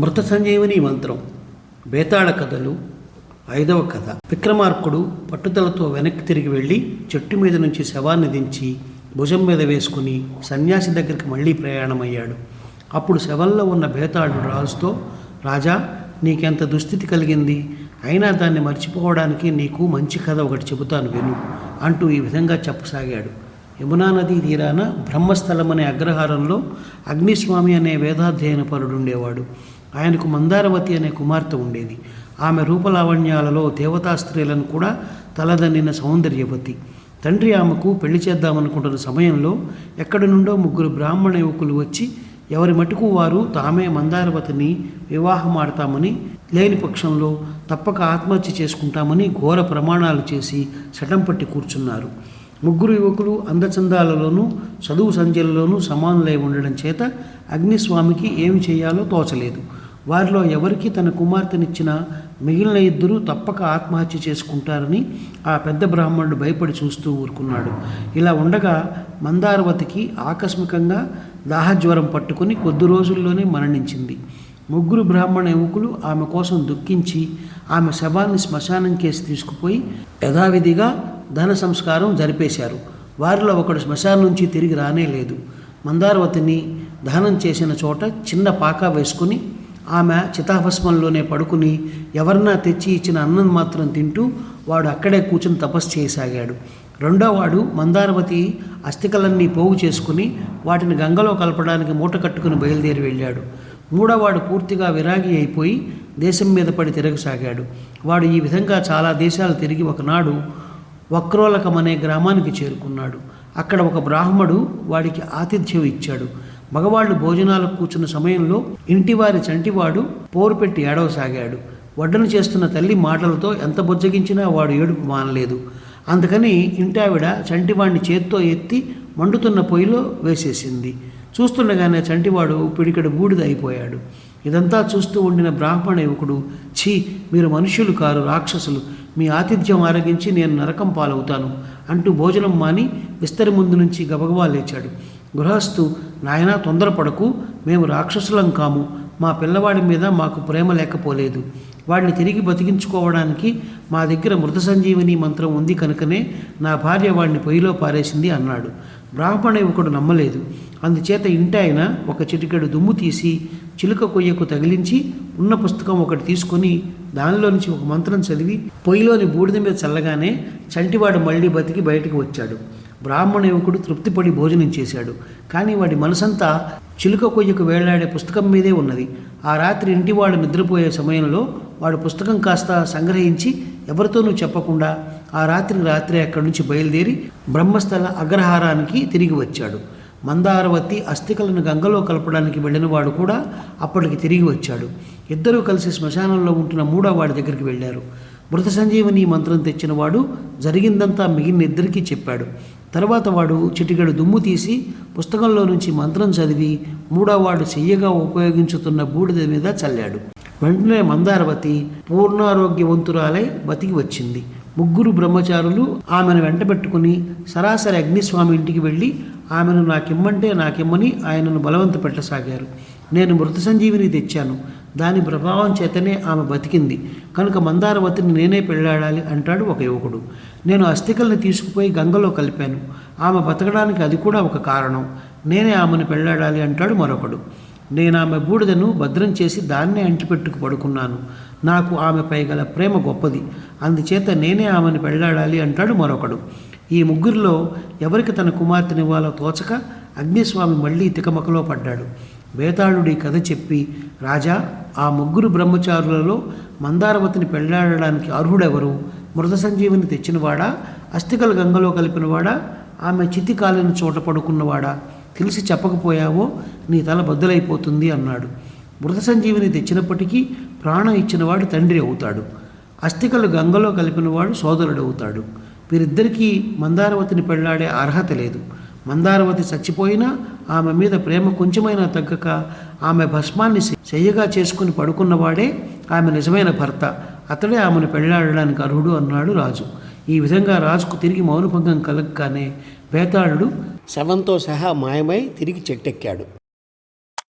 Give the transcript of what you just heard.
మృత సంజీవని మంత్రం. బేతాళ కథలు. ఐదవ కథ. విక్రమార్కుడు పట్టుదలతో వెనక్కి తిరిగి వెళ్ళి చెట్టు మీద నుంచి శవాన్ని దించి భుజం మీద వేసుకుని సన్యాసి దగ్గరికి మళ్ళీ ప్రయాణమయ్యాడు. అప్పుడు శవంలో ఉన్న బేతాళుడు రాజుతో రాజా నీకెంత దుస్థితి కలిగింది? అయినా దాన్ని మర్చిపోవడానికి నీకు మంచి కథ ఒకటి చెబుతాను విను అంటూ ఈ విధంగా చెప్పసాగాడు. యమునా నదీ తీరాన బ్రహ్మస్థలం అనే అగ్రహారంలో అగ్నిస్వామి అనే వేదాధ్యయన పరుడు ఉండేవాడు. ఆయనకు మందారవతి అనే కుమార్తె ఉండేది. ఆమె రూపలావణ్యాలలో దేవతా స్త్రీలను కూడా తలదన్నిన సౌందర్యవతి. తండ్రి ఆమెకు పెళ్ళి చేద్దామనుకుంటున్న సమయంలో ఎక్కడి నుండో ముగ్గురు బ్రాహ్మణ యువకులు వచ్చి ఎవరి మటుకు వారు తామే మందారవతిని వివాహం ఆడతామని లేని పక్షంలో తప్పక ఆత్మహత్య చేసుకుంటామని ఘోర ప్రమాణాలు చేసి శటం పట్టి కూర్చున్నారు. ముగ్గురు యువకులు అందచందాలలోనూ చదువు సంధ్యలలోనూ సమానులై ఉండడం చేత అగ్నిస్వామికి ఏమి చేయాలో తోచలేదు. వారిలో ఎవరికి తన కుమార్తెనిచ్చిన మిగిలిన ఇద్దరు తప్పక ఆత్మహత్య చేసుకుంటారని ఆ పెద్ద బ్రాహ్మణుడు భయపడి చూస్తూ ఊరుకున్నాడు. ఇలా ఉండగా మందారవతికి ఆకస్మికంగా దాహజ్వరం పట్టుకుని కొద్ది రోజుల్లోనే మరణించింది. ముగ్గురు బ్రాహ్మణ యువకులు ఆమె కోసం దుఃఖించి ఆమె శవాన్ని శ్మశానం కేసి తీసుకుపోయి యథావిధిగా ధన సంస్కారం జరిపేశారు. వారిలో ఒకడు శ్మశానం నుంచి తిరిగి రానే లేదు మందారవతిని దహనం చేసిన చోట చిన్న పాక వేసుకుని ఆమె చితాభస్మంలోనే పడుకుని ఎవరన్నా తెచ్చి ఇచ్చిన అన్నం మాత్రం తింటూ వాడు అక్కడే కూర్చుని తపస్సు చేయసాగాడు. రెండోవాడు మందారవతి అస్థికలన్నీ పోగు చేసుకుని వాటిని గంగలో కలపడానికి మూట కట్టుకుని బయలుదేరి వెళ్ళాడు. మూడోవాడు పూర్తిగా విరాగి అయిపోయి దేశం మీద పడి తిరగసాగాడు. వాడు ఈ విధంగా చాలా దేశాలు తిరిగి ఒకనాడు వక్రోలకం అనే గ్రామానికి చేరుకున్నాడు. అక్కడ ఒక బ్రాహ్మడు వాడికి ఆతిథ్యం ఇచ్చాడు. మగవాళ్ళు భోజనాలకు కూర్చున్న సమయంలో ఇంటివారి చంటివాడు పోరు పెట్టి ఏడవసాగాడు. వడ్డన చేస్తున్న తల్లి మాటలతో ఎంత బుజ్జగించినా వాడు ఏడుపు మానలేదు. అందుకని ఇంటావిడ చంటివాడిని చేత్తో ఎత్తి మండుతున్న పొయ్యిలో వేసేసింది. చూస్తుండగానే చంటివాడు పిడికడు బూడిద అయిపోయాడు. ఇదంతా చూస్తూ ఉండిన బ్రాహ్మణ యువకుడు ఛీ మీరు మనుష్యులు కారు రాక్షసులు. మీ ఆతిథ్యం ఆరగించి నేను నరకం పాలవుతాను అంటూ భోజనం మాని విస్తరి ముందు నుంచి గబగబా లేచాడు. గృహస్థు నాయనా తొందరపడకు మేము రాక్షసులం కాము. మా పిల్లవాడి మీద మాకు ప్రేమ లేకపోలేదు. వాడిని తిరిగి బతికించుకోవడానికి మా దగ్గర మృత సంజీవని మంత్రం ఉంది కనుకనే నా భార్య వాడిని పొయ్యిలో పారేసింది అన్నాడు. బ్రాహ్మణ యువకుడు నమ్మలేదు. అందుచేత ఇంటి ఆయన ఒక చిటికెడు దుమ్ము తీసి చిలుక కొయ్యకు తగిలించి ఉన్న పుస్తకం ఒకటి తీసుకొని దానిలో నుంచి ఒక మంత్రం చదివి పొయ్యిలోని బూడిద మీద చల్లగానే చంటివాడు మళ్ళీ బతికి బయటకు వచ్చాడు. బ్రాహ్మణ యువకుడు తృప్తిపడి భోజనం చేశాడు. కానీ వాడి మనసంతా చిలుక కొయ్యకు వేలాడే పుస్తకం మీదే ఉన్నది. ఆ రాత్రి ఇంటివాడు నిద్రపోయే సమయంలో వాడు పుస్తకం కాస్త సంగ్రహించి ఎవరితోనూ చెప్పకుండా ఆ రాత్రి రాత్రి అక్కడి నుంచి బయలుదేరి బ్రహ్మస్థల అగ్రహారానికి తిరిగి వచ్చాడు. మందారవతి అస్థికలను గంగలో కలపడానికి వెళ్ళినవాడు కూడా అప్పటికి తిరిగి వచ్చాడు. ఇద్దరూ కలిసి శ్మశానంలో ఉంటున్న మూడో వాడి దగ్గరికి వెళ్ళారు. మృత సంజీవని మంత్రం తెచ్చినవాడు జరిగిందంతా మిగిలిన ఇద్దరికీ చెప్పాడు. తర్వాత వాడు చిటికెడు దుమ్ము తీసి పుస్తకంలో నుంచి మంత్రం చదివి మూడోవాడు చెయ్యగా ఉపయోగించుతున్న బూడిద మీద చల్లాడు. వెంటనే మందారవతి పూర్ణారోగ్యవంతురాలై బతికి వచ్చింది. ముగ్గురు బ్రహ్మచారులు ఆమెను వెంటబెట్టుకుని సరాసరి అగ్నిస్వామి ఇంటికి వెళ్ళి ఆమెను నాకిమ్మంటే నాకిమ్మని ఆయనను బలవంత పెట్టసాగారు నేను మృత సంజీవిని తెచ్చాను. దాని ప్రభావం చేతనే ఆమె బతికింది. కనుక మందారవతిని నేనే పెళ్ళాడాలి అంటాడు ఒక యువకుడు. నేను అస్థికల్ని తీసుకుపోయి గంగలో కలిపాను. ఆమె బతకడానికి అది కూడా ఒక కారణం. నేనే ఆమెను పెళ్ళాడాలి అంటాడు మరొకడు. నేను ఆమె బూడిదను భద్రం చేసి దాన్నే అంటిపెట్టుకు పడుకున్నాను. నాకు ఆమెపై గల ప్రేమ గొప్పది. అందుచేత నేనే ఆమెను పెళ్ళాడాలి అంటాడు మరొకడు. ఈ ముగ్గురిలో ఎవరికి తన కుమార్తెనివ్వాలో తోచక అగ్నిస్వామి మళ్ళీ తికమకలో పడ్డాడు. వేతాళుడి కథ చెప్పి రాజా ఆ ముగ్గురు బ్రహ్మచారులలో మందారవతిని పెళ్ళాడడానికి అర్హుడెవరు? మృత సంజీవిని తెచ్చినవాడా? అస్థికల గంగలో కలిపినవాడా? ఆమె చితి కాలిన చోట పడుకున్నవాడా? తెలిసి చెప్పకపోయావో నీ తల బద్దలైపోతుంది అన్నాడు. మృత సంజీవిని తెచ్చినప్పటికీ ప్రాణం ఇచ్చినవాడు తండ్రి అవుతాడు. అస్థికలు గంగలో కలిపినవాడు సోదరుడు అవుతాడు. వీరిద్దరికీ మందారవతిని పెళ్ళాడే అర్హత లేదు. మందారవతి చచ్చిపోయినా ఆమె మీద ప్రేమ కొంచెమైనా తగ్గక ఆమె భస్మాన్ని చెయ్యగా చేసుకుని పడుకున్నవాడే ఆమె నిజమైన భర్త. అతడే ఆమెను పెళ్ళాడడానికి అర్హుడు అన్నాడు రాజు. ఈ విధంగా రాజుకు తిరిగి మౌనభంగం కలగగానే వేతాళుడు శవంతో సహా మాయమై తిరిగి చెట్టెక్కాడు.